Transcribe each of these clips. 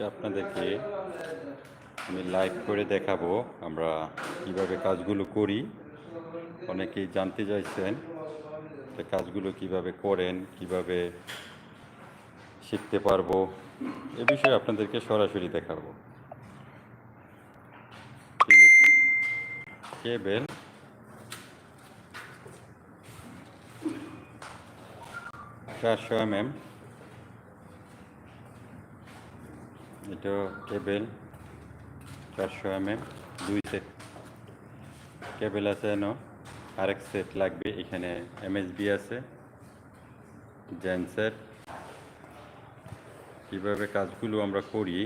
আজকে আপনাদেরকে আমি লাইভ করে দেখাবো আমরা কীভাবে কাজগুলো করি অনেকেই জানতে চাইছেন কাজগুলো কীভাবে করেন কীভাবে শিখতে পারব এ বিষয়ে আপনাদেরকে সরাসরি দেখাবো কেবেল চারশো এম এম এটা কেবেল, চারশো এম এম দুই সেট। কেবেল আছে যেন আরেক সেট লাগবে, এখানে এমএসবি আছে জেন্সের কীভাবে কাজগুলো আমরা করি?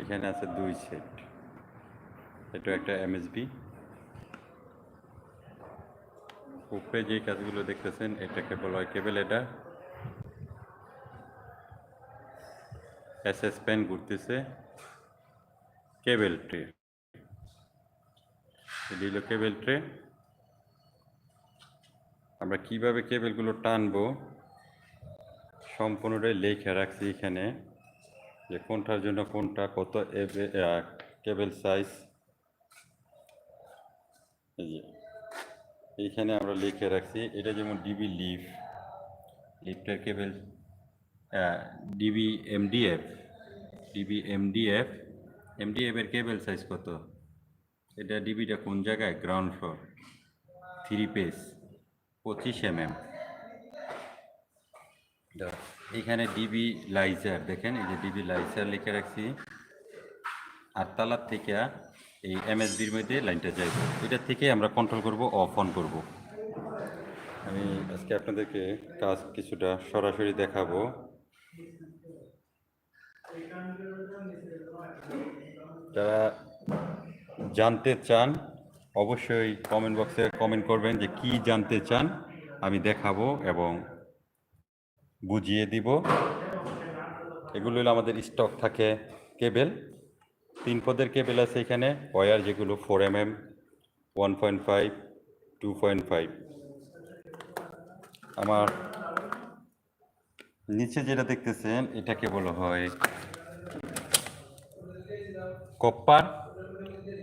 এখানে আছে দুই সেট। এটা একটা এমএসবি। উপরে যে কাজগুলো দেখতেছেন এটাকে বলা হয় কেবেল, এটা এসএস পেন ঘুরতেছে, কেবেল ট্রে। এটি কেবেল ট্রে। আমরা কীভাবে কেবেলগুলো টানবো, সম্পূর্ণটাই লেখা রাখছি এখানে, যে কোনটার জন্য কোনটা, কত কেবেল সাইজ এইখানে আমরা লিখে রাখছি, এটা যেমন ডিবি লিফ, লিফটের cable DB MDF DB MDF MDF এর কেবেল সাইজ কত? এটা ডিবিটা কোন জায়গায়? গ্রাউন্ড ফ্লোর থ্রি পেস পঁচিশ এম এম এইখানে ডিবি লাইজার দেখেন, এই যে ডিবি লাইজার লিখে রাখছি। আটতলার থেকে এই এমএসবির মধ্যে লাইনটা যাইব। এটা থেকে আমরা কন্ট্রোল করব অফ অন করব। আমি আজকে আপনাদেরকে কাজ কিছুটা সরাসরি দেখাবো। যারা জানতে চান, অবশ্যই কমেন্ট বক্সে কমেন্ট করবেন যে কি জানতে চান, আমি দেখাবো এবং বুঝিয়ে দিব। এগুলো হলো আমাদের স্টক থাকে কেবেল তিন পদের কেবেল আছে এখানে ওয়ার যেগুলো four M M one point five two point five আমার নিচে যেটা দেখতেছেন, এটাকে বলা হয় কপ্পার।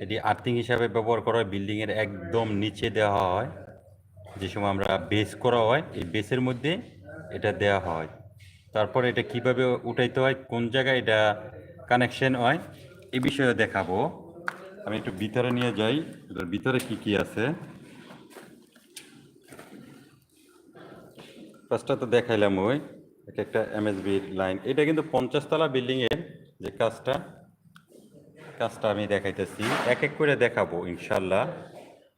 এটি আর্থিং হিসাবে ব্যবহার করা হয়। বিল্ডিংয়ের একদম নিচে দেওয়া হয়। যে সময় আমরা বেস করা হয়, এই বেসের মধ্যে এটা দেওয়া হয়। তারপর এটা কীভাবে উঠাইতে হয়, কোন জায়গায় এটা কানেকশন হয়, এ বিষয়ে দেখাবো। আমি একটু ভিতরে নিয়ে যাই। এটার ভিতরে কি কি আছে? ফার্স্টটা তো দেখাইলাম ওই। একটা এমএসবির লাইন এটা কিন্তু পঞ্চাশতলা বিল্ডিংয়ের যে কাজটা কাজটা আমি দেখাইতেছি। এক এক করে দেখাবো ইনশাল্লাহ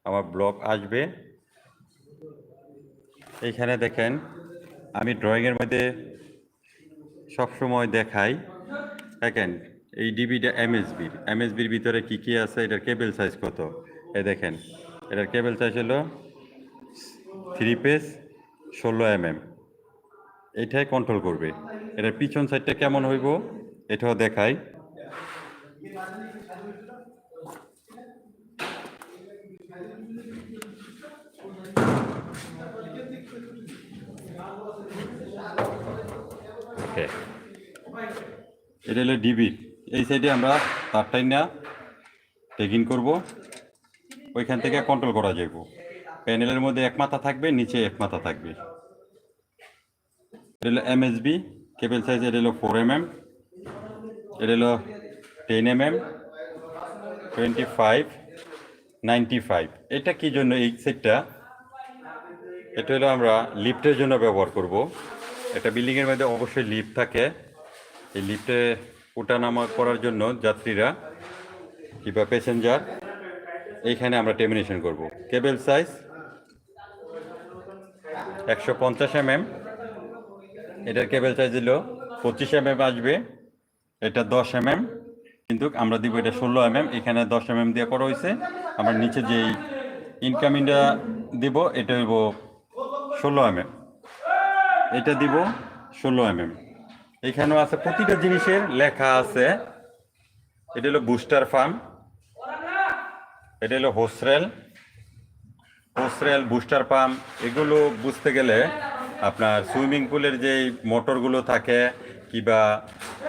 আমার ব্লগ আসবে। এইখানে দেখেন, আমি ড্রয়িংয়ের মধ্যে সবসময় দেখাই। দেখেন, এই ডিবিটা এমএসবির এমএসবির ভিতরে কি কি আছে, এটার কেবল সাইজ কত? এ দেখেন, এটার কেবল সাইজ হলো থ্রি পেস ষোলো এম এম এম এইটাই কন্ট্রোল করবে। এটার পিছন সাইডটা কেমন হইব, এটাও দেখাই। এটা হলো ডিবি এই সাইডে আমরা তারটাই না টেকিং করব। ওইখান থেকে কন্ট্রোল করা যাবে প্যানেলের মধ্যে এক মাথা থাকবে, নিচে এক মাথা থাকবে। এটা হলো এমএসবি কেবল সাইজ এটা হলো ফোর এম এম এটা ten M M twenty five ninety five এটা কি জন্য এই সেটটা এটা হলো আমরা লিফটের জন্য ব্যবহার করব। এটা বিল্ডিংয়ের মধ্যে অবশ্যই লিফট থাকে। এই লিফটে ওঠানামা করার জন্য যাত্রীরা কিংবা প্যাসেঞ্জার এইখানে আমরা টেমিনেশন করব। কেবল সাইজ একশো পঞ্চাশ এম এম এটার কেবল সাইজ দিল পঁচিশ এম এম আসবে, এটা দশ এম এম কিন্তু আমরা দিব এটা ষোলো এম এম এখানে দশ এম এম দিয়ে করা হয়েছে। আমরা নিচে যেই ইনকামিংটা দিব, এটা হইব ষোলো এম এম এটা দিব ষোলো এম এম এখানেও আছে প্রতিটা জিনিসের লেখা আছে। এটা হলো বুস্টার ফার্ম এটা হলো হোসরেল হোসরেল বুস্টার পাম্প এগুলো বুঝতে গেলে আপনার সুইমিং পুলের যে মোটরগুলো থাকে, কিবা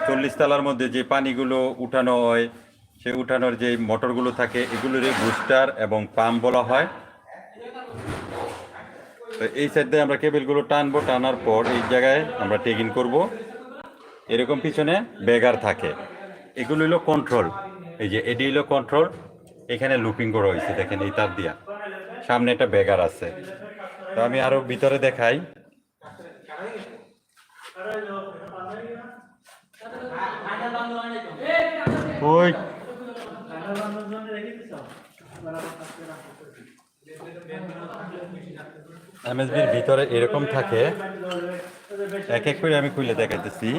চল্লিশ তলার মধ্যে যে পানিগুলো উঠানো হয়, সে উঠানোর যে মোটরগুলো থাকে এগুলোর বুস্টার এবং পাম্প বলা হয়। তো এই সাইড দিয়ে আমরা কেবেলগুলো টানবো, টানার পর এই জায়গায় আমরা টেক ইন করব। এরকম পিছনে বেগার থাকে। এগুলো হলো কন্ট্রোল এই যে এটি হলো কন্ট্রোল এখানে লুপিং করা হয়েছে, দেখেন এই তার দিয়া। সামনে একটা বেগার আছে। তো আমি আরও ভিতরে দেখাই। এমএসবির ভিতরে এরকম থাকে। এক এক করে আমি খুলে দেখাইতেছি।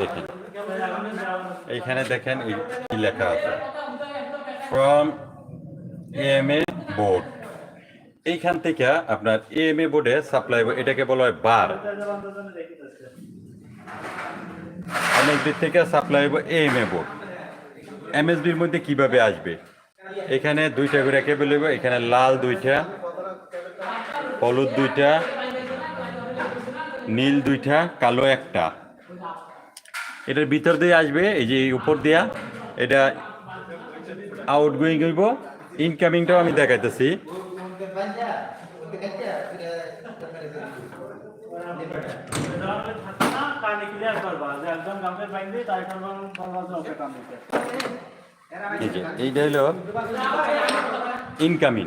দেখেন। এইখানে দেখেন কি লেখা আছে। ফ্রম এএমএ বোর্ড এইখান থেকে আপনার এএমএ বোর্ডে সাপ্লাই এটাকে বলা হয় বার এমএসবি থেকে সাপ্লাই হইব এএমএ বোর্ড এমএসবির মধ্যে কীভাবে আসবে? এখানে দুইটা করে কেবল এখানে লাল দুইটা, হলুদ দুইটা, নীল দুইটা, কালো একটা। এটার ভিতর দিয়ে আসবে, এই যে উপর দিয়া। এটা আউটগোয়িং হইব। ইনকামিংটাও আমি দেখাইতেছি। ওকে কাম দিতে এই যে এইটা হলো ইনকামিং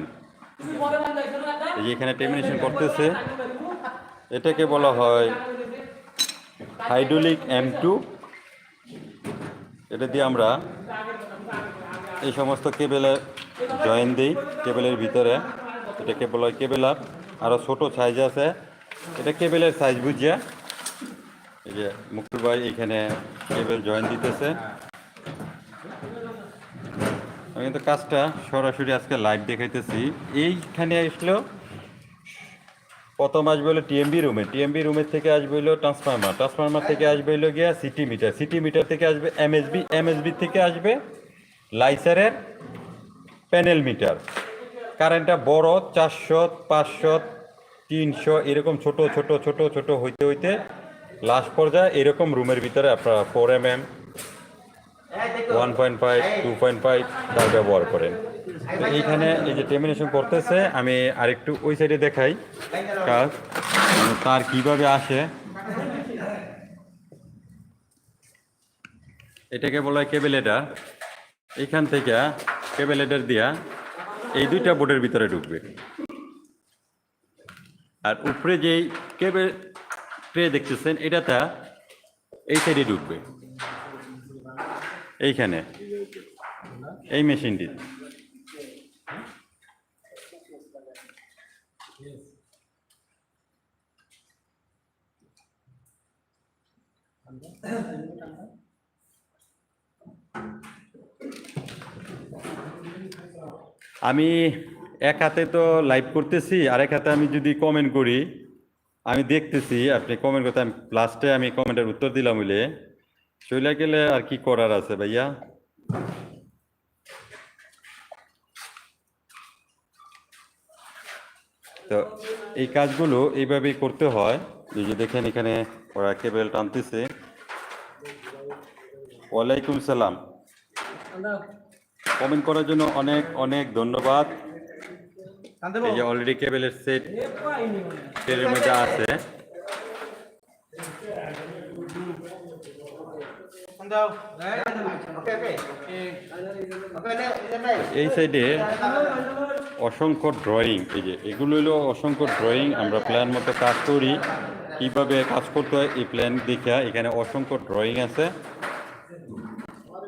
এই যে এখানে টেমিনেশন করতেছে। এটাকে বলা হয় হাইড্রোলিক এম টু এটা দিয়ে আমরা এই সমস্ত কেবেলে জয়েন দিই, কেবেলের ভিতরে। এটাকে বলা হয় কেবেল আপ আরও ছোটো সাইজ আছে। এটা কেবেলের সাইজ বুঝিয়া। এই যে মুকুল ভাই এখানে কেবেল জয়েন দিতেছে। আমি কিন্তু কাজটা সরাসরি আজকে লাইভ দেখাইতেছি। এইখানে আসলো, প্রথম আসবে হলো টিএমবি রুমে টিএমবি রুমের থেকে আসবে হলো ট্রান্সফরমার ট্রান্সফরমার থেকে আসবে হলো গিয়া সিটি মিটার সিটি মিটার থেকে আসবে এমএসবি এমএসবি থেকে আসবে লাইসারের প্যানেল মিটার কারেন্টটা বড়, চারশো, পাঁচশো, তিনশো, এরকম ছোট ছোট ছোট ছোট হইতে হইতে লাস্ট পর্যায়ে এরকম রুমের ভিতরে আপনারা four M M one point five two point five তার ব্যবহার করেন। তো এইখানে এই যে টেমিনেশন করতেছে, আমি আরেকটু ওই সাইডে দেখাই। কাজ মানে তার কীভাবে আসে? এটাকে বলা হয় কেবেলেটার এখান থেকে কেবেলেটার দিয়া এই দুইটা বোর্ডের ভিতরে ঢুকবে। আর উপরে যেই কেবে ট্রে দেখতেছেন এটাতে এই সাইডে ঢুকবে। এইখানে। এই মেশিনটি। আমি এক হাতে তো লাইভ করতেছি আর এক হাতে আমি যদি কমেন্ট করি, আমি দেখতেছি, আপনি কমেন্ট করতে, আমি লাস্টে আমি কমেন্টের উত্তর দিলাম বলে চলে গেলে আর কি করার আছে ভাইয়া? তো এই কাজগুলো এইভাবেই করতে হয় যে দেখেন এখানে ওরা কেবেল টানতেছে। ওয়ালাইকুম সালাম। কমেন্ট করার জন্য অনেক অনেক ধন্যবাদ। এই যে অলরেডি কেবলের সেট এর মধ্যে আছে। এই সাইডে অসংখ্য ড্রয়িং এই যে এগুলো হলো অসংখ্য ড্রয়িং আমরা প্ল্যান মতো কাজ করি। কীভাবে কাজ করতে হয় এই প্ল্যান দেখে এখানে অসংখ্য ড্রয়িং আছে।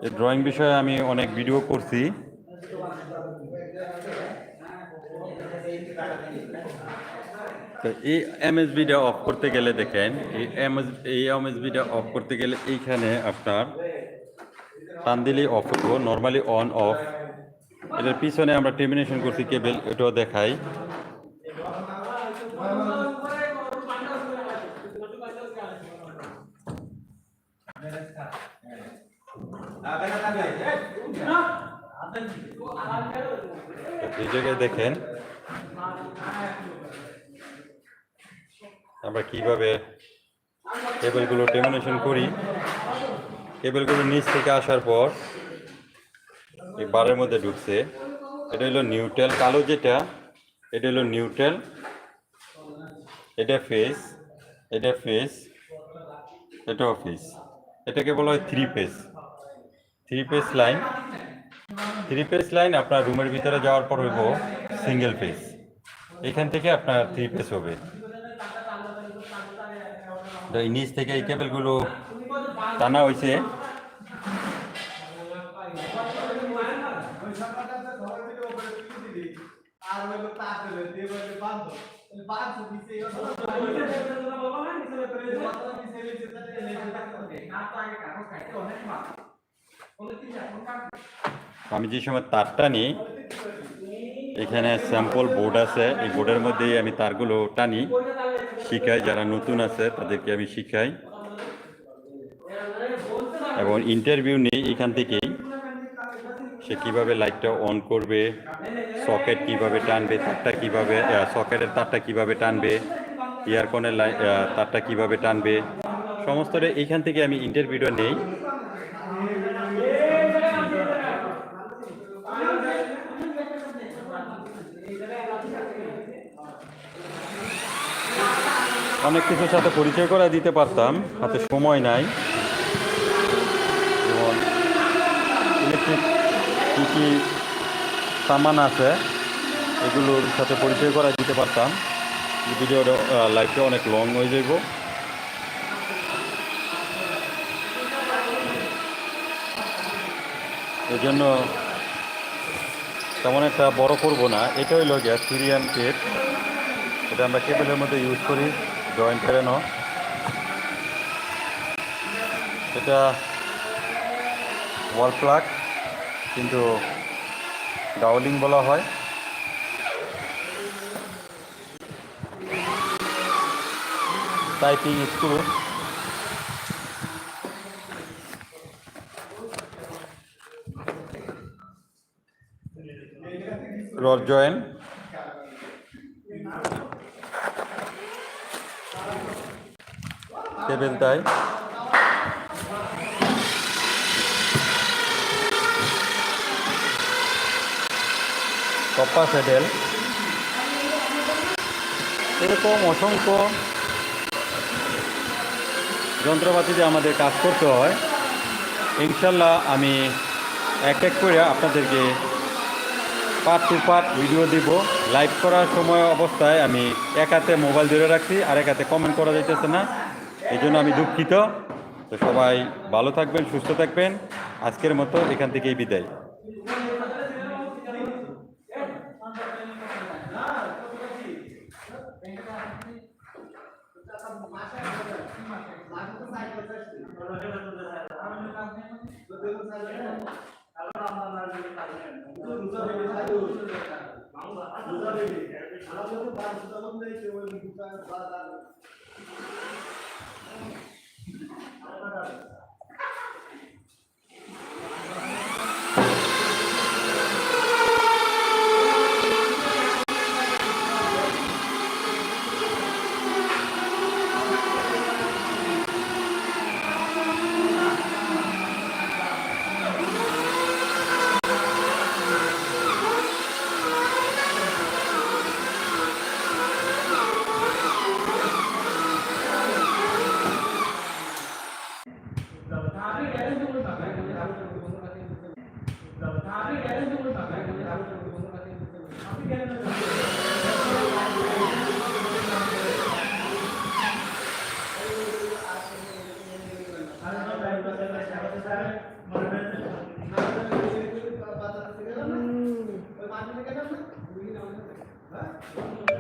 এই ড্রয়িং বিষয়ে আমি অনেক ভিডিও করছি। তো এই এমএসবিটা অফ করতে গেলে দেখেন, এই এমএস এই এমএসবিটা অফ করতে গেলে এইখানে আপনার টান দিলেই অফ করব নর্মালি অন অফ এটার পিছনে আমরা টেমিনেশন করছি কেবল এটাও দেখাই। এই জায়গায় দেখেন। আমরা কীভাবে কেবলগুলো টেমিনেশন করি? কেবলগুলো নিচ থেকে আসার পর এই বারের মধ্যে ঢুকছে। এটা হলো নিউট্রাল কালো যেটা, এটা হলো নিউট্রাল এটা ফেস এটা ফেস এটাও ফেস এটাকে বলা হয় three phase three phase line three phase line আপনার রুমের ভিতরে যাওয়ার পর হইব সিঙ্গেল পেস এখান থেকে আপনার থ্রি পেস হবে নিচ থেকে এই কেবলগুলো টানা হয়েছে আমি যে সময় তারটা নিই, এখানে স্যাম্পল বোর্ড আছে, এই বোর্ডের মধ্যেই আমি তারগুলো টানি। শিখাই, যারা নতুন আছে, তাদেরকে আমি শিখাই। এবং ইন্টারভিউ নিই এখান থেকেই। সে কীভাবে লাইটটা অন করবে সকেট কীভাবে টানবে, তারটা কীভাবে সকেটের তারটা কীভাবে টানবে ইয়ারকনের লাই তারটা কীভাবে টানবে, সমস্তটা এইখান থেকে আমি ইন্টারভিউটা নেই। অনেক কিছুর সাথে পরিচয় করে দিতে পারতাম, হাতে সময় নাই। যেমন ইলেকট্রিক কী কী সামান আছে, এগুলোর সাথে পরিচয় করে দিতে পারতাম। ভিডিওটা লাইফটা অনেক লং হয়ে যাইব। এই জন্য তেমন একটা বড় করব না। এটা হইল গ্যাস সিরিয়ান টেপ এটা আমরা কেবলের মধ্যে ইউজ করি। জয়েন্ট ফেরানো এটা ওয়াল প্লাগ কিন্তু ডাউলিং বলা হয়। Typing screw rod joint table তাই কপ্পা স্যাডেল এরকম অসংখ্য যন্ত্রপাতি যন্ত্রপাতিতে আমাদের কাজ করতে হয়। ইনশাল্লাহ আমি এক এক করে আপনাদেরকে পার্ট টু পার্ট ভিডিও দিব। লাইভ করার সময় অবস্থায় আমি এক হাতে মোবাইল ধরে রাখছি, আর এক হাতে কমেন্ট করা যাইতেছে না। এই জন্য আমি দুঃখিত। তো সবাই ভালো থাকবেন, সুস্থ থাকবেন। আজকের মতো এখান থেকেই বিদায়। Thank you. Gracias. 来。